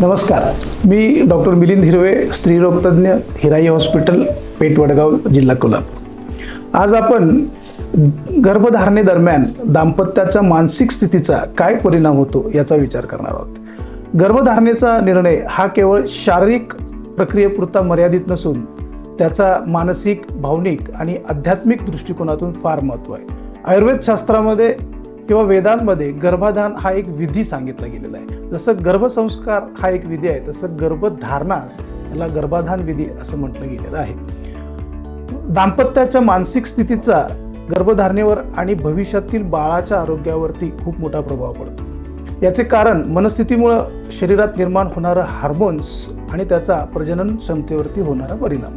नमस्कार. मी डॉक्टर मिलिंद हिरवे स्त्रीरोगतज्ञ हिराई हॉस्पिटल पेठ वडगाव जिल्हा कोल्हापूर. आज आपण गर्भधारणेदरम्यान दाम्पत्याचा मानसिक स्थितीचा काय परिणाम होतो याचा विचार करणार आहोत. गर्भधारणेचा निर्णय हा केवळ शारीरिक प्रक्रियेपुरता मर्यादित नसून त्याचा मानसिक भावनिक आणि आध्यात्मिक दृष्टिकोनातून फार महत्त्व आहे. आयुर्वेद शास्त्रामध्ये किंवा वेदांमध्ये गर्भाधान हा एक विधी सांगितला गेलेला आहे. जसं गर्भसंस्कार हा एक विधी आहे तसं गर्भधारणा याला गर्भाधान विधी असं म्हटलं गेलेलं आहे. दाम्पत्याच्या मानसिक स्थितीचा गर्भधारणेवर आणि भविष्यातील बाळाच्या आरोग्यावरती खूप मोठा प्रभाव पडतो. याचे कारण मनस्थितीमुळं शरीरात निर्माण होणारं हार्मोन्स आणि त्याचा प्रजनन क्षमतेवरती होणारा परिणाम.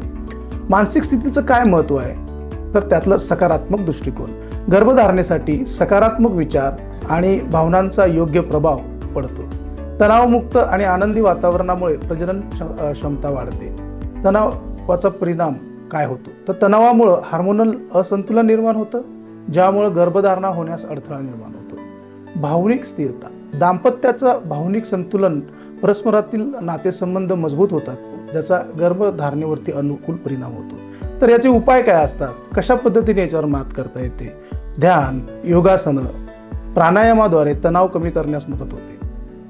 मानसिक स्थितीचं काय महत्त्व आहे? तर त्यातलं सकारात्मक दृष्टिकोन. गर्भधारणेसाठी सकारात्मक विचार आणि भावनांचा योग्य प्रभाव पडतो. तणावमुक्त आणि आनंदी वातावरणामुळे प्रजनन क्ष- क्षमता वाढते. तणावाचा परिणाम काय होतो? तर तणावामुळं हार्मोनल असंतुलन निर्माण होतं ज्यामुळं गर्भधारणा होण्यास अडथळा निर्माण होतो. भावनिक स्थिरता. दाम्पत्याचं भावनिक संतुलन परस्परातील नातेसंबंध मजबूत होतात ज्याचा गर्भधारणेवरती अनुकूल परिणाम होतो. तर याचे उपाय काय असतात? कशा पद्धतीने याच्यावर मात करता येते? ध्यान योगासनं प्राणायामाद्वारे तणाव कमी करण्यास मदत होते.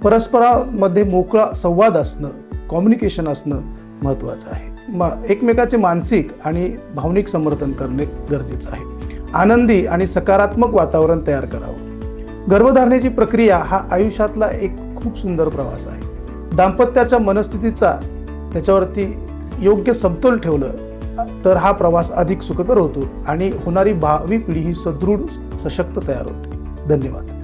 परस्परामध्ये मोकळा संवाद असणं कम्युनिकेशन असणं महत्त्वाचं आहे. मग एकमेकाचे मानसिक आणि भावनिक समर्थन करणे गरजेचं आहे. आनंदी आणि सकारात्मक वातावरण तयार करावं. गर्भधारणेची प्रक्रिया हा आयुष्यातला एक खूप सुंदर प्रवास आहे. दाम्पत्याच्या मनस्थितीचा त्याच्यावरती योग्य समतोल ठेवलं तर हा प्रवास अधिक सुखकर होतो आणि होणारी भावी पिढी ही सदृढ सशक्त तयार होते. धन्यवाद.